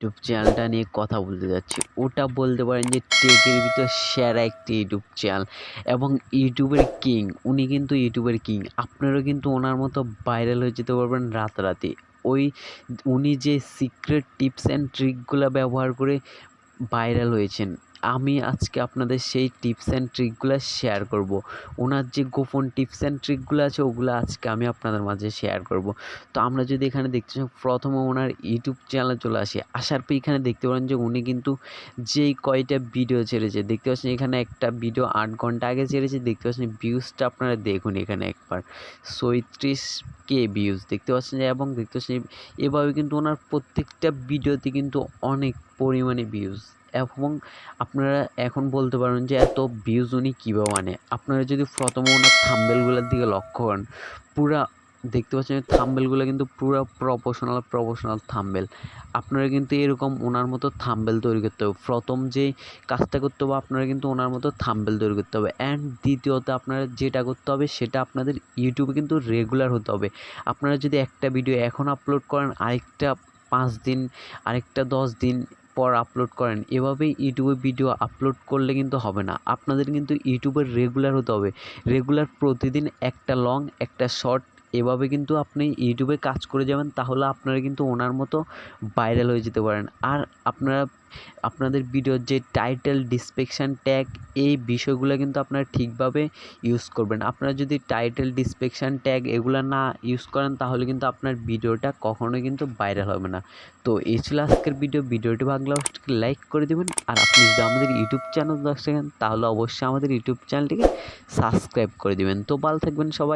YouTube চ্যানেলটা নিয়ে কথা বলতে যাচ্ছি। ওটা বলতে পারেন যে টেকের ভিতর সেরা একটি ইউটিউব চ্যানেল এবং ইউটিউবের কিং, উনি কিন্তু ইউটিউবের কিং। আপনারাও কিন্তু ওনার মতো ভাইরাল হয়ে যেতে পারবেন রাতারাতি। ওই উনি যে সিক্রেট টিপস অ্যান্ড ট্রিকগুলো ব্যবহার করে ভাইরাল হয়েছেন। আমি আজকে আপনাদের সেই টিপস অ্যান্ড ট্রিকগুলো শেয়ার করব। ওনার যে গোপন টিপস অ্যান্ড ট্রিকগুলো আছে, ওগুলো আজকে আমি আপনাদের মাঝে শেয়ার করব। তো আমরা যদি এখানে দেখতে চাই, প্রথমে ওনার ইউটিউব চ্যানেলে চলে আসি। আসার পর এখানে দেখতে পারেন যে উনি কিন্তু যেই কয়টা ভিডিও ছেড়েছে, দেখতে পাচ্ছেন এখানে একটা ভিডিও আট ঘণ্টা আগে ছেড়েছে, দেখতে পাচ্ছেন ভিউজটা আপনারা দেখুন এখানে একবার। সৈত্রিশ কে ভিউজ দেখতে পাচ্ছেন এবং দেখতে পাচ্ছেন এভাবে কিন্তু ওনার প্রত্যেকটা ভিডিওতে কিন্তু অনেক পরিমাণে ভিউজ এবং আপনারা এখন বলতে পারেন যে এত ভিউজ উনি কীভাবে আনে আপনারা যদি প্রথম ওনার থাম্বেলগুলোর দিকে লক্ষ্য করেন, পুরা দেখতে পাচ্ছেন থাম্বেলগুলো কিন্তু পুরো প্রফেশনাল প্রফেশনাল থাম্বেল আপনারা কিন্তু এরকম ওনার মতো থাম্বেল তৈরি করতে হবে। প্রথম যে কাজটা করতে হবে, আপনারা কিন্তু ওনার মতো থাম্বেল তৈরি করতে হবে। অ্যান্ড দ্বিতীয়ত আপনারা যেটা করতে হবে, সেটা আপনাদের ইউটিউবে কিন্তু রেগুলার হতে হবে। আপনারা যদি একটা ভিডিও এখন আপলোড করেন, আরেকটা পাঁচ দিন, আরেকটা দশ দিন পর আপলোড করেন। এভাবেই ইউটিউবে ভিডিও আপলোড করলে কিন্তু হবে না। আপনাদের কিন্তু ইউটিউবে রেগুলার হতে হবে। রেগুলার প্রতিদিন একটা লং একটা শর্ট এভাবে কিন্তু আপনি ইউটিউবে কাজ করে যাবেন, তাহলে আপনারা কিন্তু ওনার মতো ভাইরাল হয়ে যেতে পারেন। আর আপনারা, আপনাদের ভিডিওর যে টাইটেল ডিসক্রিপশান ট্যাগ এই বিষয়গুলো কিন্তু আপনারা ঠিকভাবে ইউজ করবেন। আপনারা যদি টাইটেল ডিসক্রিপশান ট্যাগ এগুলো না ইউজ করেন, তাহলে কিন্তু আপনার ভিডিওটা কখনোই কিন্তু ভাইরাল হবে না। তো এই ছিল আজকের ভিডিও ভিডিওটি ভালো লাগলে লাইক করে দেবেন। আর আপনি যদি আমাদের ইউটিউব চ্যানেল দেখেন, তাহলে অবশ্যই আমাদের ইউটিউব চ্যানেলটিকে সাবস্ক্রাইব করে দেবেন। তো ভালো থাকবেন সবাই।